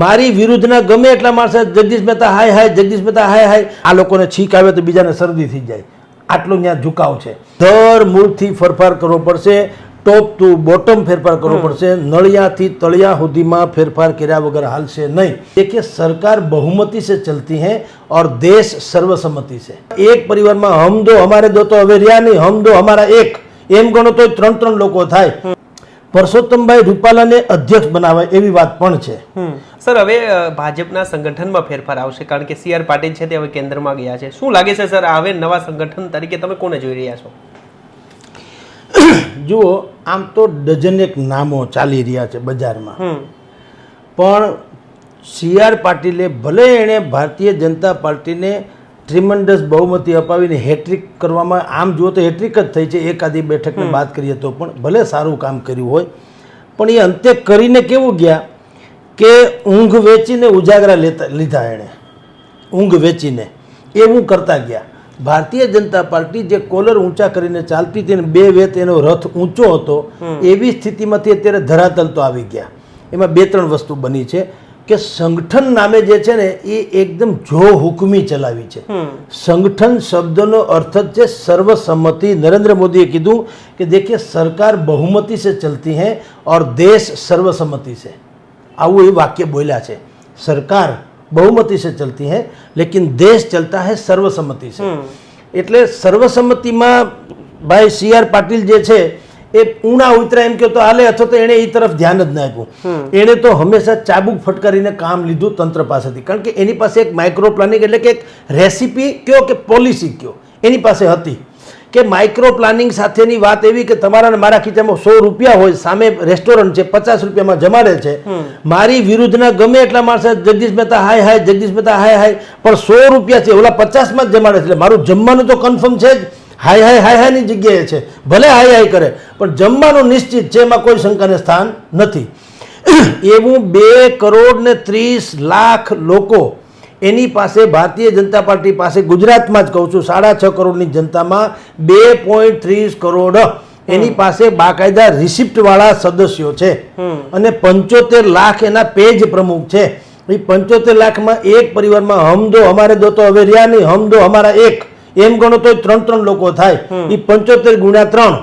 મારી વિરુદ્ધના ગમે એટલા માણસે જગદીશ મહેતા હાય હાય જગદીશ મહેતા હાય હાય આ લોકોને છીક આવે તો બીજાને શરદી થઈ જાય. આટલો ત્યાં ઝુકાવ છે. દર મૂળથી ફેરફાર કરવો પડશે ટોપ ટુ બોટમ ફેરફાર કરવો પડશે નળિયાથી તળિયા સુધીમાં ફેરફાર કર્યા વગર હાલશે નહીં. દેખીએ સરકાર બહુમતી સે ચલતી હે ઓર દેશ સર્વસંમતિ છે એક પરિવારમાં હમ દો હમારે દો તો હવે રહ્યા નહીં હમ દો હમારા એક. એમ ગણો તો ત્રણ ત્રણ લોકો થાય. પરસોત્તમભાઈ રૂપાલાને અધ્યક્ષ બનાવાય એવી વાત પણ છે. સર હવે ભાજપના સંગઠનમાં ફેરફાર આવશે કારણ કે સી આર પાટીલ છે તે હવે કેન્દ્રમાં ગયા છે. શું લાગે છે સર હવે નવા સંગઠન તરીકે તમે કોને જોઈ રહ્યા છો? જુઓ આમ તો ડઝનેક નામો ચાલી રહ્યા છે બજારમાં. પણ સી આર પાટીલે ભલે એણે ભારતીય જનતા પાર્ટીને ટ્રિમન્ડસ બહુમતી અપાવીને હેટ્રિક કરવામાં આમ જુઓ તો હેટ્રિક જ થઈ છે. એકાદી બેઠકને બાદ કરીએ તો પણ ભલે સારું કામ કર્યું હોય. પણ એ અંતે કરીને કેવું ગયા કે ઊંઘ વેચીને ઉજાગરા લેતા લીધા એણે. ઊંઘ વેચીને. એવું કરતા ગયા. ભારતીય જનતા પાર્ટી જે કોલર ઊંચા કરીને ચાલતી હતી બે વેત એનો રથ ઊંચો હતો એવી સ્થિતિમાંથી અત્યારે ધરાતલ તો આવી ગયા. એમાં બે ત્રણ વસ્તુ બની છે. કે સંગઠન નામે જે છે ને એ એકદમ જો હુકમી ચલાવી છે. સંગઠન શબ્દનો અર્થ જ છે સર્વસંમતિ. નરેન્દ્ર મોદીએ કીધું કે દેખીએ સરકાર બહુમતી સે ચલતી હૈ ઓર દેશ સર્વસંમતિ સે. આવું એ વાક્ય બોલ્યા છે. સરકાર બહુમતી સે ચલતી હે લેકિન દેશ ચલતા હૈ સર્વસંમતિ સે. એટલે સર્વસંમતિમાં ભાઈ સી આર પાટીલ જે છે એ ઉણા ઉતરા એમ કહો તો હાલે અથવા તો એણે એ તરફ ધ્યાન જ ના આપ્યું. એણે તો હંમેશા ચાબુક ફટકારીને કામ લીધું તંત્ર પાસેથી. કારણ કે એની પાસે એક માઇક્રો પ્લાનિંગ એટલે કે એક રેસીપી કયો કે પોલિસી કયો? એની પાસે હતી. કે માઇક્રો પ્લાનિંગ સાથેની વાત એવી કે તમારા મારા ખીચામાં સો રૂપિયા હોય સામે રેસ્ટોરન્ટ છે પચાસ રૂપિયામાં જમાડે છે. મારી વિરુદ્ધના ગમે એટલા માણસો જગદીશ મહેતા હાય હાય જગદીશ મહેતા હાય હાય પણ સો રૂપિયા છે ઓલા પચાસમાં જ જમાડે છે. એટલે મારું જમવાનું તો કન્ફર્મ છે જ. હાય હાય હાય હાયની જગ્યાએ છે. ભલે હાય હાય કરે પણ જમવાનું નિશ્ચિત છે એમાં કોઈ શંકાને સ્થાન નથી. એવું બે કરોડ ને ત્રીસ લાખ લોકો એની પાસે ભારતીય જનતા પાર્ટી પાસે ગુજરાતમાં જ કહું છું સાડા છ કરોડની જનતામાં બે પોઈન્ટ ત્રીસ કરોડ એની પાસે બાકાયદા રિસિપ્ટવાળા સદસ્યો છે. અને પંચોતેર લાખ એના પેજ પ્રમુખ છે. એ પંચોતેર લાખમાં એક પરિવારમાં હમ દો અમારે દો તો હવે રહ્યા નહીં હમ દો અમારા એક. એમ ગણો તો ત્રણ ત્રણ લોકો થાય. એ પંચોતેર ગુણ્યા ત્રણ.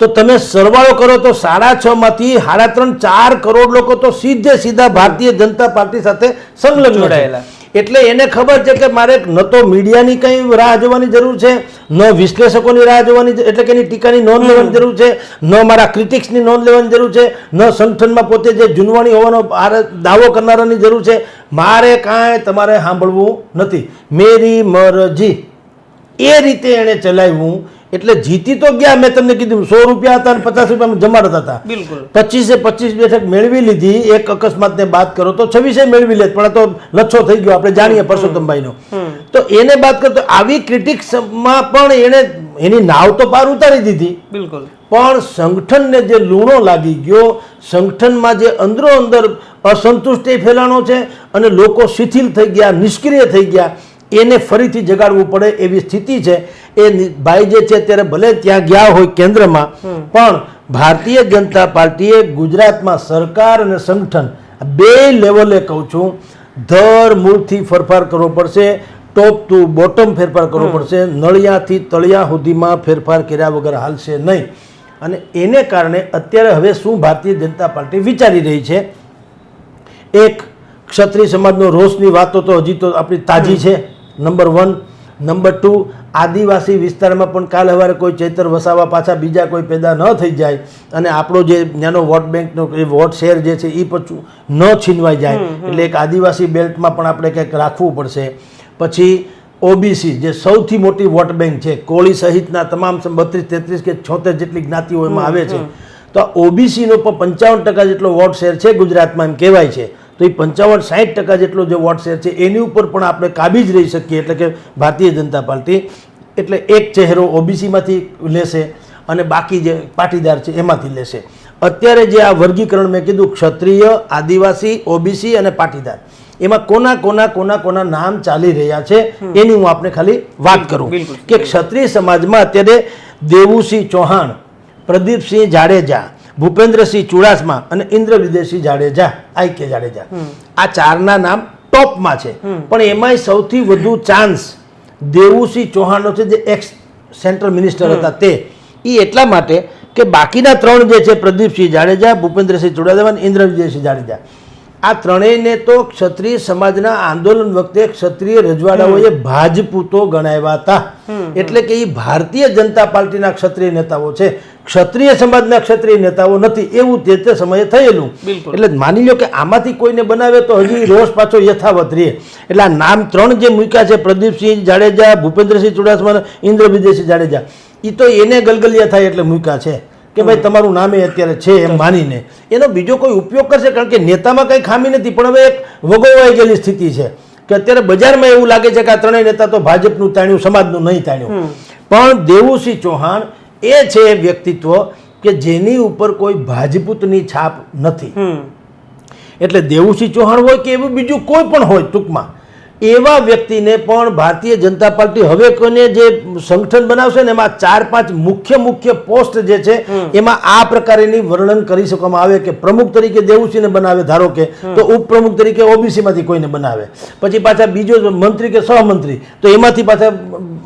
તો તમે સરવાળો કરો તો સાડા છ માંથી સાડા ત્રણ ચાર કરોડ લોકો તો સીધે સીધા ભારતીય જનતા પાર્ટી સાથે સંલગ્ન જોડાયેલા. એટલે એને ખબર છે કે મારે ન તો મીડિયાની કંઈ રાહ જોવાની જરૂર છે ન વિશ્લેષકોની રાહ જોવાની એટલે કે એની ટીકાની નોંધ લેવાની જરૂર છે ન મારા ક્રિટિક્સની નોંધ લેવાની જરૂર છે ન સંગઠનમાં પોતે જે જૂનવાણી હોવાનો દાવો કરનારાની જરૂર છે મારે કાંઈ તમારે સાંભળવું નથી. મેરી મરજી. એ રીતે એણે ચલાવ્યું એટલે જીતી તો ગયા મેં તમને કીધું સો રૂપિયા હતા અને પચાસ રૂપિયા જમાડતા હતા. બિલકુલ. પચીસે પચીસ બેઠક મેળવી લીધી એક અકસ્માતને બાદ કરો તો છવ્વીસે મેળવી લે પણ તો લચ્છો થઈ ગયો આપણે જાણીએ પરસોત્તમભાઈનો. તો એને બાદ કરતો આવી ક્રિટિક્સમાં પણ એણે એની નાવ તો પાર ઉતારી દીધી. બિલકુલ. પણ સંગઠનને જે લૂણો લાગી ગયો સંગઠનમાં જે અંદરો અંદર અસંતુષ્ટિ ફેલાણો છે અને લોકો શિથિલ થઈ ગયા નિષ્ક્રિય થઈ ગયા એને ફરીથી જગાડવું પડે એવી સ્થિતિ છે. એ ભાઈ જે છે અત્યારે ભલે ત્યાં ગયા હોય કેન્દ્રમાં પણ ભારતીય જનતા પાર્ટીએ ગુજરાતમાં સરકાર અને સંગઠન બે લેવલે કહું છું દર મૂળથી ફેરફાર કરવો પડશે ટોપ ટુ બોટમ ફેરફાર કરવો પડશે નળિયાથી તળિયા સુધીમાં ફેરફાર કર્યા વગર હાલશે નહીં. અને એને કારણે અત્યારે હવે શું ભારતીય જનતા પાર્ટી વિચારી રહી છે? એક ક્ષત્રિય સમાજનો રોષની વાતો તો હજી તો આપણી તાજી છે. નંબર વન નંબર ટુ આદિવાસી વિસ્તારમાં પણ કાલ હવારે કોઈ ચૈતર વસાવા પાછા બીજા કોઈ પેદા ન થઈ જાય અને આપણો જે ત્યાંનો વોટ બેંકનો વોટ શેર જે છે એ પછી ન છીનવાઈ જાય. એટલે એક આદિવાસી બેલ્ટમાં પણ આપણે કંઈક રાખવું પડશે. પછી ઓબીસી જે સૌથી મોટી વોટ બેંક છે કોળી સહિતના તમામ બત્રીસ તેત્રીસ કે છોતેર જેટલી જ્ઞાતિઓ એમાં આવે છે. તો ઓબીસીનો પણ પંચાવન ટકા જેટલો વોટ શેર છે ગુજરાતમાં એમ કહેવાય છે. તો એ પંચાવન સાઠ ટકા જેટલો જે વોટ શેર છે એની ઉપર પણ આપણે કાબી જ રહી શકીએ. એટલે કે ભારતીય જનતા પાર્ટી એટલે એક ચહેરો ઓબીસીમાંથી લેશે અને બાકી જે પાટીદાર છે એમાંથી લેશે. અત્યારે જે આ વર્ગીકરણ મેં કીધું ક્ષત્રિય આદિવાસી ઓબીસી અને પાટીદાર એમાં કોના કોના કોના કોના નામ ચાલી રહ્યા છે એની હું આપને ખાલી વાત કરું. કે ક્ષત્રિય સમાજમાં અત્યારે દેવુસિંહ ચૌહાણ પ્રદીપસિંહ જાડેજા ભૂપેન્દ્રસિંહ ચુડાસમા અને ઇન્દ્ર વિદેશી જાડેજા આઈ કે જાડેજા. આ ચારના નામ ટોપમાં છે. પણ એમાંય સૌથી વધુ ચાન્સ દેવુસિંહ ચૌહાણનો છે જે એક્સ સેન્ટ્રલ મિનિસ્ટર હતા તે. એ એટલા માટે કે બાકીના ત્રણ જે છે પ્રદીપસિંહ જાડેજા ભૂપેન્દ્રસિંહ ચુડાસમા અને ઇન્દ્ર વિજયસિંહ જાડેજા. આ ત્રણેયને તો ક્ષત્રિય સમાજના આંદોલન વખતે ક્ષત્રિય રજવાડાઓએ ભાજપૂતો ગણાવ્યા હતા. એટલે કે એ ભારતીય જનતા પાર્ટીના ક્ષત્રિય નેતાઓ છે. ક્ષત્રિય સમાજના ક્ષત્રિય નેતાઓ નથી. એવું તે તે સમયે થયેલું. એટલે માની લો કે આમાંથી કોઈને બનાવે તો હજી રોષ પાછો યથાવત રહે. એટલે આ નામ ત્રણ જે મૂક્યા છે પ્રદીપસિંહ જાડેજા ભૂપેન્દ્રસિંહ ચુડાસમા અને ઇન્દ્ર વિદેશી જાડેજા એ તો એને ગલગલિયા થાય એટલે મૂક્યા છે. કે ભાઈ તમારું નામ એ અત્યારે છે એમ માનીને. એનો બીજો કોઈ ઉપયોગ કરશે? કારણ કે નેતામાં કંઈ ખામી નથી પણ હવે એક વગોવાઈ ગયેલી સ્થિતિ છે. કે અત્યારે બજારમાં એવું લાગે છે કે આ ત્રણેય નેતા તો ભાજપનું તાણ્યું સમાજનું નહીં તાણ્યું. પણ દેવુસિંહ ચૌહાણ એ છે એ વ્યક્તિત્વ કે જેની ઉપર કોઈ ભાજપૂતની છાપ નથી. એટલે દેવુસિંહ ચૌહાણ હોય કે એવું બીજું કોઈ પણ હોય ટૂંકમાં એવા વ્યક્તિને પણ ભારતીય જનતા પાર્ટી હવે કોઈને જે સંગઠન બનાવશે ને એમાં ચાર પાંચ મુખ્ય મુખ્ય પોસ્ટ જે છે એમાં આ પ્રકારેની વર્ણન કરી શકવામાં આવે કે પ્રમુખ તરીકે દેવુસિંહને બનાવે ધારો કે તો ઉપપ્રમુખ તરીકે ઓબીસીમાંથી કોઈને બનાવે. પછી પાછા બીજો મંત્રી કે સહમંત્રી તો એમાંથી પાછા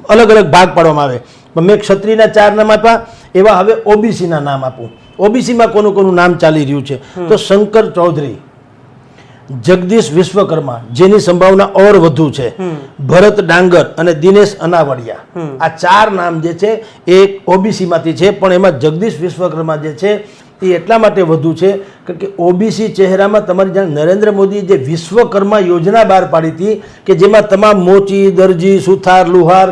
અલગ અલગ ભાગ પાડવામાં આવે. મેં ક્ષત્રિયના ચાર નામ આપ્યા. એવા હવે ઓબીસીના નામ આપું. ઓબીસીમાં કોનું કોનું નામ ચાલી રહ્યું છે? તો શંકર ચૌધરી જગદીશ વિશ્વકર્મા જેની સંભાવના ઓર વધુ છે. ભરત ડાંગર અને દિનેશ અનાવડિયા આ ચાર નામ જે છે એ ઓબીસીમાંથી છે પણ એમાં જગદીશ વિશ્વકર્મા જે છે એ એટલા માટે વધુ છે કારણ કે ઓબીસી ચહેરામાં તમારી જાણ નરેન્દ્ર મોદીએ જે વિશ્વકર્મા યોજના બહાર પાડી હતી કે જેમાં તમામ મોચી દરજી સુથાર લુહાર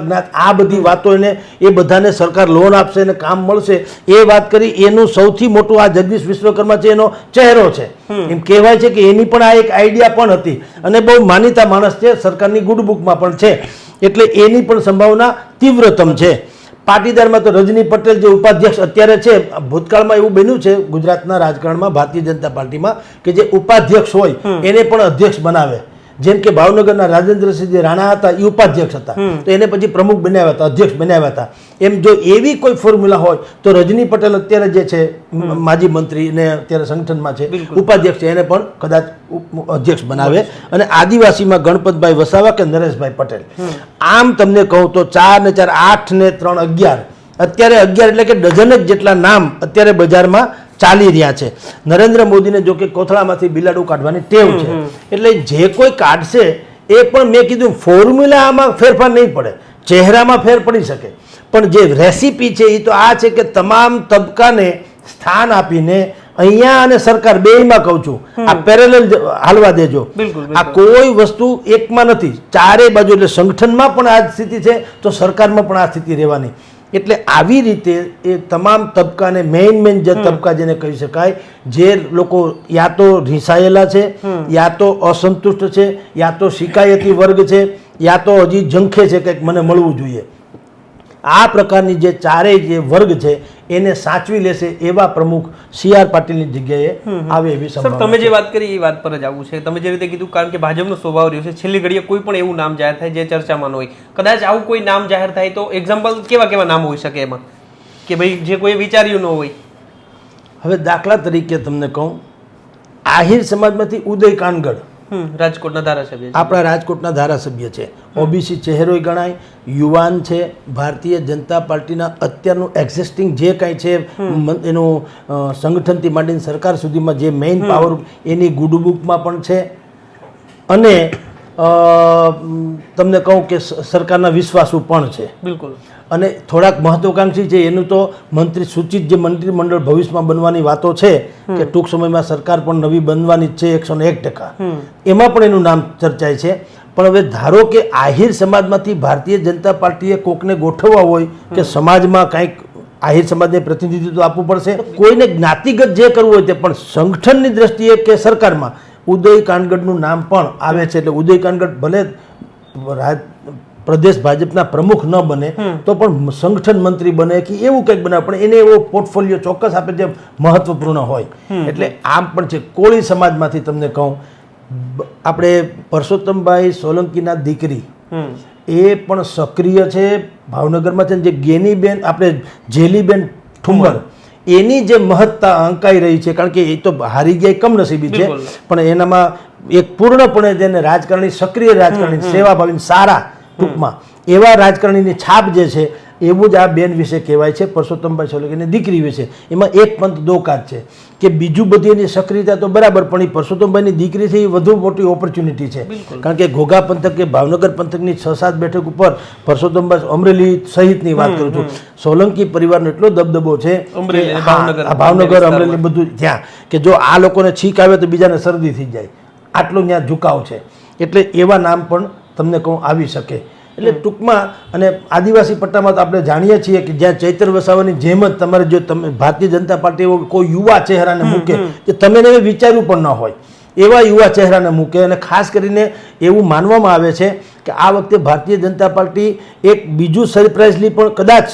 આ બધી વાતો એને એ બધાને સરકાર લોન આપશે અને કામ મળશે. એ વાત કરી એનું સૌથી મોટું આ જગદીશ વિશ્વકર્મા છે એનો ચહેરો છે. એમ કહેવાય છે કે એની પણ આ એક આઈડિયા પણ હતી અને બહુ માનીતા માણસ છે સરકારની ગુડ બુકમાં પણ છે. એટલે એની પણ સંભાવના તીવ્રતમ છે. પાટીદારમાં તો રજની પટેલ જે ઉપાધ્યક્ષ અત્યારે છે ભૂતકાળમાં એવું બન્યું છે ગુજરાતના રાજકારણમાં ભારતીય જનતા પાર્ટીમાં કે જે ઉપાધ્યક્ષ હોય એને પણ અધ્યક્ષ બનાવે. જેમ કે ભાવનગરના રાજેન્દ્રસિંહ જે રાણા હતા એ ઉપાધ્યક્ષ હતા. તો એને પછી પ્રમુખ બનાવ્યા હતા અધ્યક્ષ બનાવ્યા હતા. એમ જો એવી કોઈ ફોર્મ્યુલા હોય તો રજની પટેલ અત્યારે જે છે માજી મંત્રી ને અત્યારે સંગઠનમાં છે ઉપાધ્યક્ષ છે એને પણ કદાચ અધ્યક્ષ બનાવે. અને આદિવાસીમાં ગણપતભાઈ વસાવા કે નરેશભાઈ પટેલ? આમ તમને કહું તો ચાર ને ચાર આઠ ને ત્રણ અગિયાર. અત્યારે અગિયાર એટલે કે ડઝન જ જેટલા નામ અત્યારે બજારમાં ચાલી રહ્યા છે. નરેન્દ્ર મોદીને જો કે કોથળામાંથી બિલાડું કાઢવાની ટેવ છે. એટલે જે કોઈ કાઢશે એ પણ મેં કીધું ફોર્મ્યુલામાં ફેરફાર નહીં પડે. ચહેરામાં ફેર પડી શકે. પણ જે રેસીપી છે એ તો આ છે કે તમામ તબકાને સ્થાન આપીને અહીંયા અને સરકાર બેયમાં કહું છું આ પેરેલલ હાલવા દેજો. આ કોઈ વસ્તુ એકમાં નથી. ચારે બાજુ એટલે સંગઠનમાં પણ આ સ્થિતિ છે તો સરકારમાં પણ આ સ્થિતિ રહેવાની. એટલે આવી રીતે એ તમામ તબકાને મેઇન મેઇન જે તબકા જેને કહી શકાય જે લોકો યા તો રિસાયેલા છે યા તો અસંતુષ્ટ છે યા તો શિકાયતી વર્ગ છે યા તો હજી ઝંખે છે કંઈક મને મળવું જોઈએ. આ પ્રકારની જે ચારેય જે વર્ગ છે એને સાચવી લેશે એવા પ્રમુખ સી આર પાટીલની જગ્યાએ આવે એવી સર તમે જે વાત કરી એ વાત પર જ આવું છે. તમે જે રીતે કીધું કારણ કે ભાજપનો સ્વભાવ રહ્યો છે. છેલ્લી ઘડીએ કોઈ પણ એવું નામ જાહેર થાય જે ચર્ચામાં ન હોય. કદાચ આવું કોઈ નામ જાહેર થાય તો એક્ઝામ્પલ કેવા કેવા નામ હોઈ શકે એમાં? કે ભાઈ જે કોઈ વિચાર્યું ન હોય. હવે દાખલા તરીકે તમને કહું આહિર સમાજમાંથી ઉદય કાનગડ હમ, રાજકોટના ધારાસભ્ય આપણા રાજકોટના ધારાસભ્ય છે. ઓબીસી ચહેરોય ગણાય યુવાન છે ભારતીય જનતા પાર્ટીના અત્યારનું એક્ઝિસ્ટિંગ જે કાંઈ છે એનું સંગઠનથી માંડીને સરકાર સુધીમાં જે મેઇન પાવર એની ગુડ બુકમાં પણ છે. અને તમને કહું કે સરકારના વિશ્વાસુ પણ છે. બિલકુલ. અને થોડાક મહત્વકાંક્ષી છે એનું તો મંત્રી સૂચિત જે મંત્રીમંડળ ભવિષ્યમાં બનવાની વાતો છે કે ટૂંક સમયમાં સરકાર પણ નવી બનવાની જ છે એકસો ને એક ટકા. એમાં પણ એનું નામ ચર્ચાય છે. પણ હવે ધારો કે આહિર સમાજમાંથી ભારતીય જનતા પાર્ટીએ કોકને ગોઠવવા હોય કે સમાજમાં કાંઈક આહિર સમાજને પ્રતિનિધિત્વ આપવું પડશે કોઈને જ્ઞાતિગત જે કરવું હોય તે પણ સંગઠનની દ્રષ્ટિએ કે સરકારમાં ઉદય કાનગડનું નામ પણ આવે છે એટલે ઉદય કાનગડ ભલે પ્રદેશ ભાજપના પ્રમુખ ન બને તો પણ સંગઠન મંત્રી બને કે એવું કંઈક બનાવે પણ એને એવો પોર્ટફોલિયો ચોક્કસ આપે જે મહત્વપૂર્ણ હોય. એટલે આમ પણ છે. કોળી સમાજમાંથી તમને કહું આપણે પરસોત્તમભાઈ સોલંકીના દીકરી એ પણ સક્રિય છે. ભાવનગરમાં છે ને જે ગેનીબેન આપણે જેલીબેન ઠુમ્મર એની જે મહત્તા અંકાઈ રહી છે કારણ કે એ તો હારી ગયા કમનસીબી છે પણ એનામાં એક પૂર્ણપણે જેને રાજકારણી સક્રિય રાજકારણી સેવાભાવી સારા ટૂંકમાં એવા રાજકારણીની છાપ જે છે એવું જ આ બેન વિશે કહેવાય છે પરસોત્તમભાઈ સોલંકીની દીકરી વિશે. એમાં એક પંથ દો કાજ છે કે બીજું બધી એની સક્રિયતા તો બરાબર પણ એ પરસોત્તમભાઈની દીકરી છે એ વધુ મોટી ઓપોર્ચ્યુનિટી છે. કારણ કે ઘોઘા પંથક કે ભાવનગર પંથકની છ સાત બેઠક ઉપર પરસોત્તમભાઈ અમરેલી સહિતની વાત કરું છું. સોલંકી પરિવારનો એટલો દબદબો છે ભાવનગર. અમરેલી બધું ત્યાં કે જો આ લોકોને છીક આવે તો બીજાને શરદી થઈ જાય. આટલો ત્યાં ઝુકાવ છે. એટલે એવા નામ પણ તમને કહું આવી શકે. એટલે ટૂંકમાં અને આદિવાસી પટ્ટામાં તો આપણે જાણીએ છીએ કે જ્યાં ચૈતર વસાવાની જેમ જ તમારે જો તમે ભારતીય જનતા પાર્ટી એવો કોઈ યુવા ચહેરાને મૂકે કે તમે એને વિચાર્યું પણ ન હોય. એવા યુવા ચહેરાને મૂકે અને ખાસ કરીને એવું માનવામાં આવે છે કે આ વખતે ભારતીય જનતા પાર્ટી એક બીજું સરપ્રાઇઝલી પણ કદાચ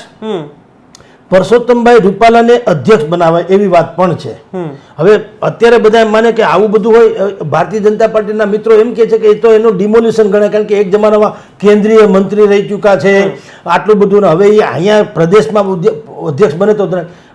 પરસોત્તમભાઈ રૂપાલાને અધ્યક્ષ બનાવાય એવી વાત પણ છે. હવે અત્યારે બધા એમ માને કે આવું બધું હોય ભારતીય જનતા પાર્ટીના મિત્રો એમ કે છે કે એ તો એનું ડિમોલ્યુશન ગણાય કારણ કે એક જમાનામાં કેન્દ્રીય મંત્રી રહી ચૂક્યા છે આટલું બધું. હવે એ અહીંયા પ્રદેશમાં અધ્યક્ષ બને તો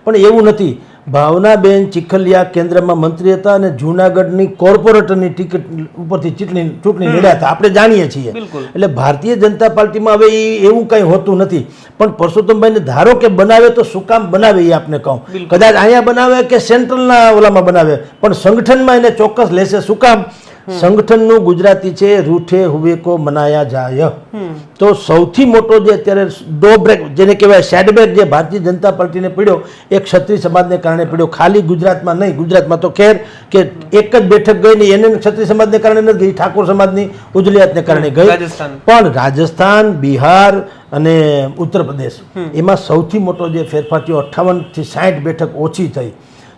પણ એવું નથી. ભાવનાબેન ચીખલિયા કેન્દ્રમાં મંત્રી હતા અને જૂનાગઢની કોર્પોરેટરની ટિકિટ ઉપરથી ચૂંટણી ચૂંટણી લડ્યા હતા. આપણે જાણીએ છીએ. એટલે ભારતીય જનતા પાર્ટીમાં હવે એ એવું કંઈ હોતું નથી. પણ પરસોત્તમભાઈને ધારો કે બનાવે તો શું કામ બનાવે એ આપને કહું. કદાચ અહીંયા બનાવે કે સેન્ટ્રલના ઓલામાં બનાવે. પણ સંગઠનમાં એને ચોક્કસ લેશે. શું કામ? સંગઠનનું ગુજરાતી છે રૂઠે હુવે કો મનાયા જાય. તો સૌથી મોટો જે અત્યારે ડો બ્રેક જેને કહેવાય સેડબેક જે ભારતીય જનતા પાર્ટીને પડ્યો એ ક્ષત્રિય સમાજને કારણે પડ્યો. ખાલી ગુજરાતમાં નહીં ગુજરાતમાં તો ખેર કે એક જ બેઠક ગઈ ને એને ક્ષત્રિય સમાજને કારણે નથી ગઈ ઠાકોર સમાજની ઉજલિયાતને કારણે ગઈ. પણ રાજસ્થાન બિહાર અને ઉત્તર પ્રદેશ એમાં સૌથી મોટો જે ફેરફાર થયો અઠ્ઠાવનથી સાઠ બેઠક ઓછી થઈ.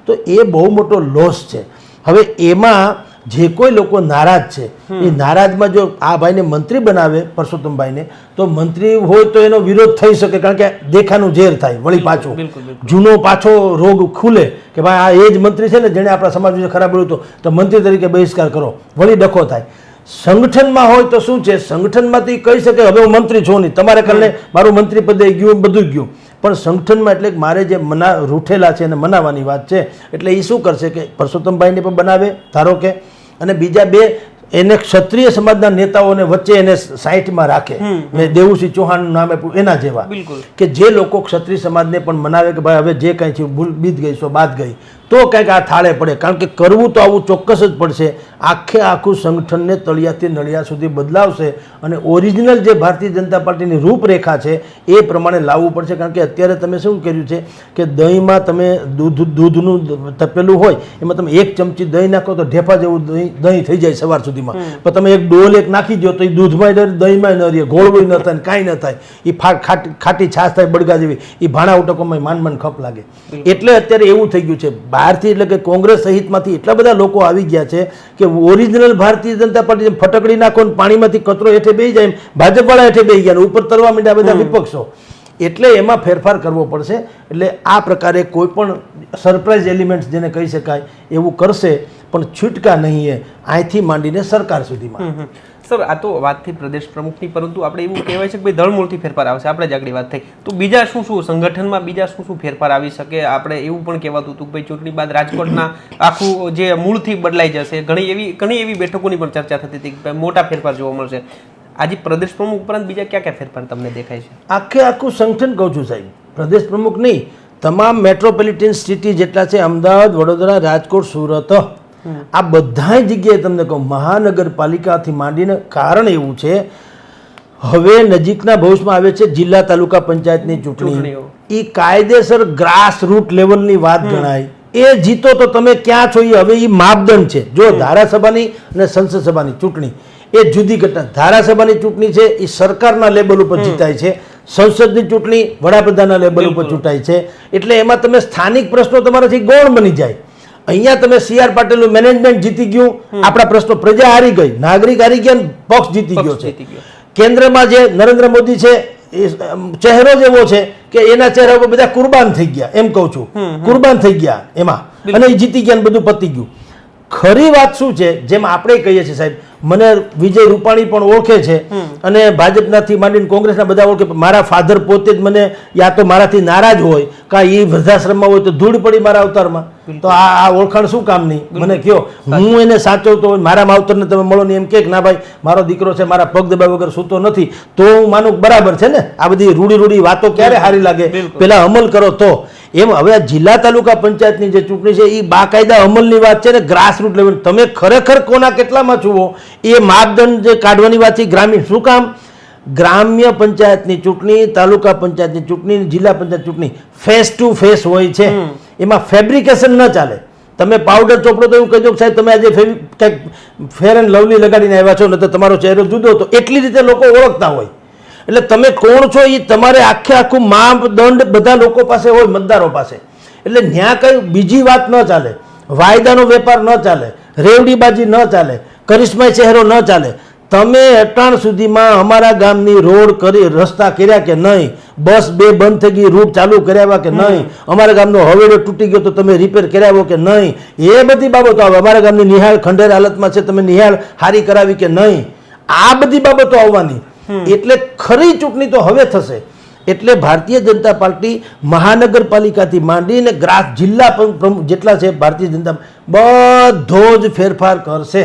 તો એ બહુ મોટો લોસ છે. હવે એમાં જે કોઈ લોકો નારાજ છે એ નારાજમાં જો આ ભાઈને મંત્રી બનાવે પરસોત્તમભાઈને તો મંત્રી હોય તો એનો વિરોધ થઈ શકે કારણ કે દેખાનું ઝેર થાય વળી પાછું. જૂનો પાછો રોગ ખુલે કે ભાઈ આ એ જ મંત્રી છે ને જેણે આપણા સમાજ વિશે ખરાબ બોલ્યું હતું તો મંત્રી તરીકે બહિષ્કાર કરો વળી ડખો થાય. સંગઠનમાં હોય તો શું છે? સંગઠનમાંથી કહી શકે હવે હું મંત્રી છું નહીં તમારે કારણે મારું મંત્રી પદે ગયું બધું ગયું. પણ સંગઠનમાં એટલે મારે જે મના રૂઠેલા છે એને મનાવવાની વાત છે એટલે એ શું કરશે કે પરસોત્તમભાઈને પણ બનાવે ધારો કે અને બીજા બે એને ક્ષત્રિય સમાજના નેતાઓને વચ્ચે એને સાઈઠમાં રાખે. મેં દેવુસિંહ ચૌહાણનું નામ આપ્યું એના જેવા. કે જે લોકો ક્ષત્રિય સમાજને પણ મનાવે કે ભાઈ હવે જે કાંઈ છે ભૂલ બીત ગઈ સો બાદ ગઈ તો કંઈક આ થાળે પડે. કારણ કે કરવું તો આવું ચોક્કસ જ પડશે. આખે આખું સંગઠનને તળિયાથી નળિયા સુધી બદલાવશે અને ઓરિજિનલ જે ભારતીય જનતા પાર્ટીની રૂપરેખા છે એ પ્રમાણે લાવવું પડશે. કારણ કે અત્યારે તમે શું કર્યું છે કે દહીંમાં તમે દૂધ દૂધનું તપેલું હોય એમાં તમે એક ચમચી દહીં નાખો તો ઢેફા જેવું દહીં દહીં થઈ જાય સવાર સુધીમાં. પણ તમે એક ડોલ એક નાખી દો તો એ દૂધમાં દહીંમાં ન રહે ગોળવું ન થાય કાંઈ ન થાય. એ ખાટી ખાટી છાશ થાય બળગા જેવી. એ ભાણા ઉટકોમાં માંડ માંડ ખપ લાગે. એટલે અત્યારે એવું થઈ ગયું છે. બહારથી એટલે કે કોંગ્રેસ સહિતમાંથી એટલા બધા લોકો આવી ગયા છે કે ઓરિજિનલ ભારતીય જનતા પાર્ટી ફટકડી નાખો ને પાણીમાંથી કચરો હેઠે બેસી જાય ભાજપવાળા હેઠે બેસી ગયા ઉપર તરવા માંડ્યા બધા વિપક્ષો. એટલે એમાં ફેરફાર કરવો પડશે. એટલે આ પ્રકારે કોઈ પણ સરપ્રાઇઝ એલિમેન્ટ્સ જેને કહી શકાય એવું કરશે પણ છૂટકા નહીં એ અહીંથી માંડીને સરકાર સુધીમાં. સર, આ તો વાત થઈ પ્રદેશ પ્રમુખની, પરંતુ આપણે એવું કહેવાય છે કે ભાઈ ધળમૂળથી ફેરફાર આવશે. આપણે જ આગળ વાત થઈ. તો બીજા શું શું? સંગઠનમાં બીજા શું શું ફેરફાર આવી શકે? આપણે એવું પણ કહેવાતું હતું કે ભાઈ ચૂંટણી બાદ રાજકોટના આખું જે મૂળથી બદલાઈ જશે, ઘણી એવી ઘણી એવી બેઠકોની પણ ચર્ચા થતી હતી કે મોટા ફેરફાર જોવા મળશે. આજે પ્રદેશ પ્રમુખ ઉપરાંત બીજા ક્યાં ક્યાં ફેરફાર તમને દેખાય છે? આખે આખું સંગઠન કહું છું સાહેબ. પ્રદેશ પ્રમુખ નહીં, તમામ મેટ્રોપોલિટન સિટી જેટલા છે, અમદાવાદ, વડોદરા, રાજકોટ, સુરત. આ બધા જગ્યાએ તમને કહું મહાનગરપાલિકાથી માંડીને કારણ એવું છે હવે નજીકના ભવિષ્યમાં આવે છે જિલ્લા તાલુકા પંચાયતની ચૂંટણી. એ કાયદેસર ગ્રાસ રૂટ લેવલની વાત ગણાય. એ જીતો તો તમે ક્યાં છો એ હવે એ માપદંડ છે. જો ધારાસભાની અને સંસદ સભાની ચૂંટણી એ જુદી ઘટના. ધારાસભાની ચૂંટણી છે એ સરકારના લેવલ ઉપર જીતાય છે. સંસદની ચૂંટણી વડાપ્રધાનના લેવલ ઉપર ચૂંટાય છે. એટલે એમાં તમે સ્થાનિક પ્રશ્નો તમારાથી ગૌણ બની જાય. અહીંયા તમે સી આર પાટીલનું મેનેજમેન્ટ જીતી ગયું. આપણા પ્રશ્નો પ્રજા હારી ગઈ. નાગરિક હારી ગયા પક્ષ જીતી ગયો છે. કેન્દ્રમાં જે નરેન્દ્ર મોદી છે ચહેરો જ એવો છે કે એના ચહેરા ઉપર બધા કુરબાન થઈ ગયા. એમ કહું છું. કુરબાન થઈ ગયા એમાં. અને એ જીતી ગયા બધું પતી ગયું. ખરી વાત શું છે? જેમ આપણે કહીએ છીએ સાહેબ મને વિજય રૂપાણી પણ ઓળખે છે અને ભાજપનાથી માંડીને કોંગ્રેસના બધા ઓળખે મારા ફાધર પોતે જ મને યા તો મારાથી નારાજ હોય કાં એ વૃદ્ધાશ્રમમાં હોય તો ધૂળ પડી મારા અવતારમાં. તો આ આ ઓળખાણ શું કામની? મને કયો? હું એને સાચવતો હોય મારા માવતરને તમે મળો ને એમ કે ના ભાઈ મારો દીકરો છે મારા પગ દબાવ વગર સૂતો નથી. તો હું માનું બરાબર છે ને? આ બધી રૂડી રૂડી વાતો ક્યારે સારી લાગે. પેલા અમલ કરો તો. એમ હવે આ જિલ્લા તાલુકા પંચાયતની જે ચૂંટણી છે એ બાકાયદા અમલની વાત છે ને ગ્રાસરૂટ લેવલ તમે ખરેખર કોના કેટલામાં છુઓ એ માપદંડ જે કાઢવાની વાત છે ગ્રામીણ. શું કામ? ગ્રામ્ય પંચાયતની ચૂંટણી તાલુકા પંચાયતની ચૂંટણી જિલ્લા પંચાયત ચૂંટણી ફેસ ટુ ફેસ હોય છે. એમાં ફેબ્રિકેશન ન ચાલે. તમે પાવડર ચોપડો તો એવું કહી દો સાહેબ તમે આજે કંઈક ફેર એન્ડ લવલી લગાડીને આવ્યા છો ને તો તમારો ચહેરો જુદો તો એટલી રીતે લોકો ઓળખતા હોય. એટલે તમે કોણ છો એ તમારે આખે આખું માપદંડ બધા લોકો પાસે હોય મતદારો પાસે. એટલે ન્યા કઈ બીજી વાત ન ચાલે. વાયદાનો વેપાર ન ચાલે. રેવડીબાજી ન ચાલે. કરિશ્માઈ ચહેરો ન ચાલે. તમે અટાણ સુધીમાં અમારા ગામની રોડ કરી રસ્તા કર્યા કે નહીં? બસ બે બંધ થઈ ગઈ રૂટ ચાલુ કર્યા કે નહીં? અમારા ગામનો હવેડો તૂટી ગયો તો તમે રિપેર કરાવ્યો કે નહીં? એ બધી બાબતો આવે. અમારા ગામની નિહાળ ખંડેર હાલતમાં છે તમે નિહાળ હારી કરાવી કે નહીં? આ બધી બાબતો આવવાની. એટલે ખરી ચૂંટણી તો હવે થશે. એટલે ભારતીય જનતા પાર્ટી મહાનગરપાલિકાથી માંડીને ગ્રાસ જિલ્લા પ્રમુખ જેટલા છે ભારતીય જનતા બધો જ ફેરફાર કરશે.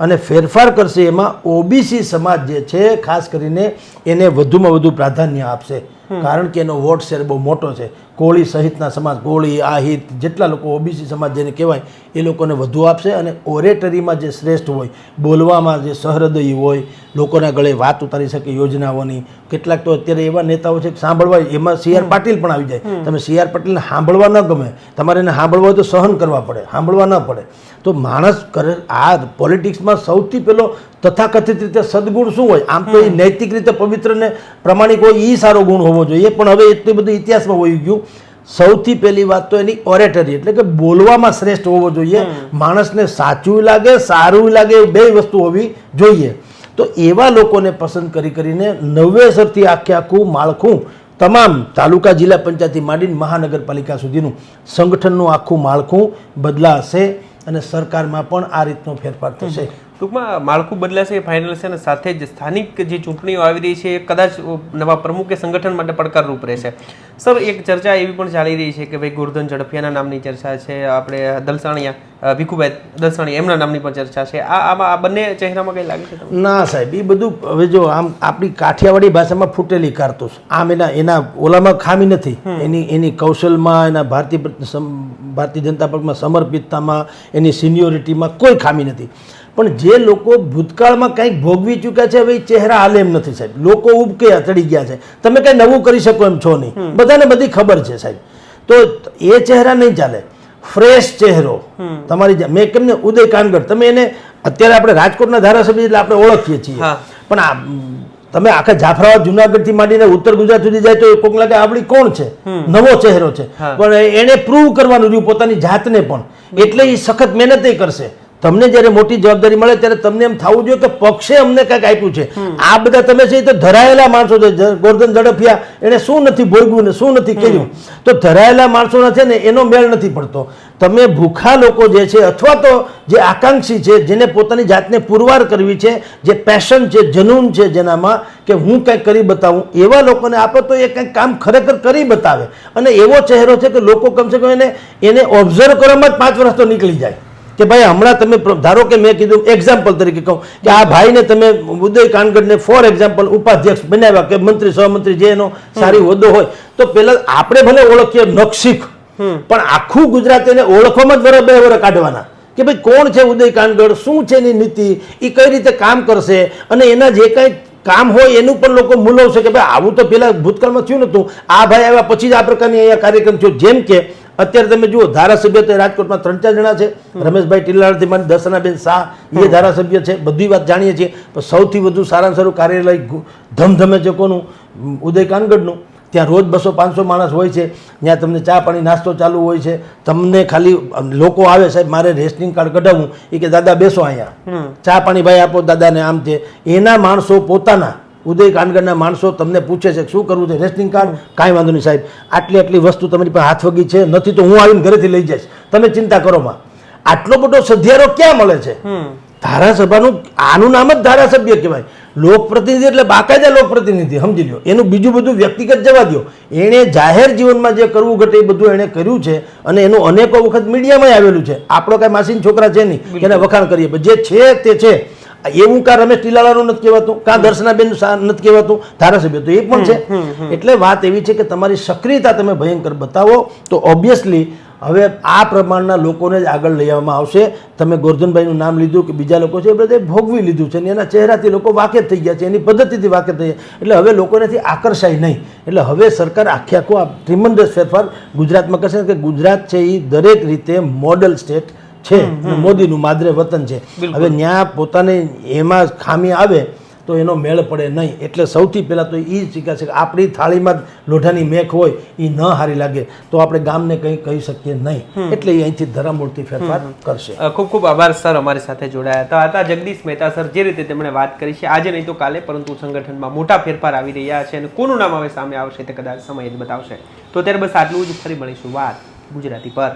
અને ફેરફાર કરશે એમાં ઓબીસી સમાજ જે છે ખાસ કરીને એને વધુમાં વધુ પ્રાધાન્ય આપશે. કારણ કે એનો વોટ શેર બહુ મોટો છે. કોળી સહિતના સમાજ કોળી આહિત જેટલા લોકો ઓબીસી સમાજ જેને કહેવાય એ લોકોને વધુ આપશે અને ઓરેટરીમાં જે શ્રેષ્ઠ હોય બોલવામાં જે સહૃદયી હોય લોકોના ગળે વાત ઉતારી શકે યોજનાઓની. કેટલાક તો અત્યારે એવા નેતાઓ છે કે સાંભળવા એમાં સી આર પાટીલ પણ આવી જાય. તમે સી આર પાટીલને સાંભળવા ન ગમે તમારે એને સાંભળવા હોય તો સહન કરવા પડે સાંભળવા ન પડે. તો માણસ કરે આ પોલિટિક્સમાં સૌથી પહેલો તથાકથિત રીતે સદગુણ શું હોય? આમ તો એ નૈતિક રીતે પવિત્ર ને પ્રમાણિક હોય એ સારો ગુણ હોવો જોઈએ. પણ હવે એટલું બધું ઇતિહાસમાં હોઈ ગયું સૌથી પહેલી વાત તો એની ઓરેટરી એટલે કે બોલવામાં શ્રેષ્ઠ હોવો જોઈએ. માણસને સાચું લાગે સારું લાગે એ બે વસ્તુ હોવી જોઈએ. તો એવા લોકોને પસંદ કરી કરીને નવેસરથી આખે આખું માળખું તમામ તાલુકા જિલ્લા પંચાયતથી માંડીને મહાનગરપાલિકા સુધીનું સંગઠનનું આખું માળખું બદલાશે અને સરકારમાં પણ આ રીતનો ફેરફાર થશે. ટૂંકમાં માળખું બદલાશે એ ફાઇનલ છે અને સાથે જ સ્થાનિક જે ચૂંટણીઓ આવી રહી છે એ કદાચ નવા પ્રમુખ કે સંગઠન માટે પડકારરૂપ રહેશે. સર એક ચર્ચા એવી પણ ચાલી રહી છે કે ભાઈ ગોરધન ઝડફિયાના નામની ચર્ચા છે આપણે દલસાણિયા ભીખુભાઈ દલસાણિયા એમના નામની પણ ચર્ચા છે. આ આમાં આ બંને ચહેરામાં કંઈ લાગે છે ના સાહેબ એ બધું હવે જો આમ આપણી કાઠિયાવાડી ભાષામાં ફૂટેલી કારતૂસ આમ એના એના ઓલામાં ખામી નથી. એની એની કૌશલમાં એના ભારતીય ભારતીય જનતા પક્ષમાં સમર્પિતતામાં એની સિનિયોરિટીમાં કોઈ ખામી નથી. પણ જે લોકો ભૂતકાળમાં કંઈક ભોગવી ચૂક્યા છે હવે એ ચહેરા હાલે એમ નથી સાહેબ. લોકો ઉબકે ચડી ગયા છે. તમે કંઈ નવું કરી શકો એમ છો નહીં. બધાને બધી ખબર છે સાહેબ. તો એ ચહેરા નહીં ચાલે. ફ્રેશ ચહેરો. તમારી મેં કેમને ઉદય કાનગડ તમે એને અત્યારે આપણે રાજકોટના ધારાસભ્ય એટલે આપણે ઓળખીએ છીએ. પણ આ તમે આખા જાફરાબાદ જુનાગઢથી માંડીને ઉત્તર ગુજરાત સુધી જાય તો કોક લાગે આપણી કોણ છે? નવો ચહેરો છે. પણ એને પ્રૂવ કરવાનું રહ્યું પોતાની જાતને પણ. એટલે એ સખત મહેનત કરશે. તમને જ્યારે મોટી જવાબદારી મળે ત્યારે તમને એમ થવું જોઈએ કે પક્ષે અમને કંઈક આપ્યું છે. આ બધા તમે છે એ તો ધરાયેલા માણસો છે. ગોર્ધન ઝડપિયા એને શું નથી ભોગવ્યું ને શું નથી કર્યું? તો ધરાયેલા માણસોના છે ને એનો મેળ નથી પડતો. તમે ભૂખા લોકો જે છે અથવા તો જે આકાંક્ષી છે જેને પોતાની જાતને પુરવાર કરવી છે જે પેશન છે જનૂન છે જેનામાં કે હું કંઈક કરી બતાવું એવા લોકોને આપો તો એ કંઈક કામ ખરેખર કરી બતાવે. અને એવો ચહેરો છે કે લોકો કમસે કમ એને એને ઓબ્ઝર્વ કરવામાં જ પાંચ વર્ષ તો નીકળી જાય. કે ભાઈ હમણાં તમે ધારો કે મેં કીધું એક્ઝામ્પલ તરીકે કહું કે આ ભાઈને તમે ઉદય કાનગડને ફોર એક્ઝામ્પલ ઉપાધ્યક્ષ બનાવ્યા કે મંત્રી સહમંત્રી જે એનો સારી હોદ્દો હોય તો પહેલાં આપણે ભલે ઓળખીએ નક્ષિક પણ આખું ગુજરાત એને ઓળખવામાં જ વર બે વર કાઢવાના. કે ભાઈ કોણ છે ઉદય કાનગડ શું છે એની નીતિ એ કઈ રીતે કામ કરશે અને એના જે કાંઈ કામ હોય એનું પણ લોકો મૂલવશે કે ભાઈ આવું તો પેલા ભૂતકાળમાં થયું નતું. આ ભાઈ આવ્યા પછી જ આ પ્રકારની અહીંયા કાર્યક્રમ થયો. જેમ કે અત્યારે તમે જુઓ ધારાસભ્ય તો રાજકોટમાં ત્રણ ચાર જણા છે. રમેશભાઈ ટીલાળથી મને દર્શનાબેન શાહ એ ધારાસભ્ય છે. બધી વાત જાણીએ છીએ. પણ સૌથી વધુ સારામાં સારું કાર્યાલય ધમધમે છે કોનું ઉદય કાનગઢનું ત્યાં રોજ બસો પાંચસો માણસ હોય છે. ત્યાં તમને ચા પાણી નાસ્તો ચાલુ હોય છે. તમને ખાલી લોકો આવે સાહેબ મારે રેશનિંગ કાર્ડ કઢાવવું. એ કે દાદા બેસો અહીંયા. ચા પાણી ભાઈ આપો દાદાને આમ છે. એના માણસો પોતાના ઉદય કાનગરના માણસો તમને પૂછે છે શું કરવું છે? રેશનિંગ કાર્ડ કાંઈ વાંધો નહીં સાહેબ. આટલી આટલી વસ્તુ તમારી પાસે હાથવગી છે. નથી તો હું આવીને ઘરેથી લઈ જઈશ. તમે ચિંતા કરો માં. આટલો બધો સધિયારો ક્યાં મળે છે? ધારાસભાનું આનું નામ જ ધારાસભ્ય કહેવાય. લોકપ્રતિનિધિ એટલે બાકાયદા લોકપ્રતિનિધિ સમજી લો એનું બીજું બધું વ્યક્તિગત જવા દો એણે જાહેર જીવનમાં જે કરવું ઘટે એ બધું એણે કર્યું છે અને એનું અનેકો વખત મીડિયામાં આવેલું છે. આપણો કાંઈ માસીન છોકરા છે નહીં. એને વખાણ કરીએ. જે છે તે છે. એવું કા રમેશ ટીલાલાનું નથી કહેવાતું કા દર્શનાબેન નથી કહેવાતું ધારાસભ્ય તો એ પણ છે. એટલે વાત એવી છે કે તમારી સક્રિયતા તમે ભયંકર બતાવો તો ઓબ્વિયસલી હવે આ પ્રમાણના લોકોને જ આગળ લઈ આવવામાં આવશે. તમે ગોરધનભાઈનું નામ લીધું કે બીજા લોકો છે એ બધે ભોગવી લીધું છે અને એના ચહેરાથી લોકો વાકેફ થઈ ગયા છે એની પદ્ધતિથી વાકેફ થઈ ગયા એટલે હવે લોકો એનાથી આકર્ષાય નહીં. એટલે હવે સરકાર આખે આખો આ ટ્રિમન્ડસ ફેરફાર ગુજરાતમાં કરશે કે ગુજરાત છે એ દરેક રીતે મોડલ સ્ટેટ છે મોદીનું માદરે વતન છે. હવે ત્યાં પોતાને એમાં ખામી આવે તો એનો મેળ પડે નહીં. એટલે સૌથી પહેલાં તો એ જ કે આપણી થાળીમાં લોઢાની મેખ હોય એ ન હારી લાગે તો આપણે ગામને કંઈ કહી શકીએ નહીં. એટલે એ અહીંથી ધરામૂળથી ફેરફાર કરશે. ખૂબ ખૂબ આભાર સર અમારી સાથે જોડાયા હતા. હતા જગદીશ મહેતા સર જે રીતે તેમણે વાત કરી છે. આજે નહીં તો કાલે પરંતુ સંગઠનમાં મોટા ફેરફાર આવી રહ્યા છે અને કોનું નામ હવે સામે આવશે તે કદાચ સમય જ બતાવશે. તો ત્યારે બસ આટલું જ. ફરી મળીશું વાત ગુજરાતી પર.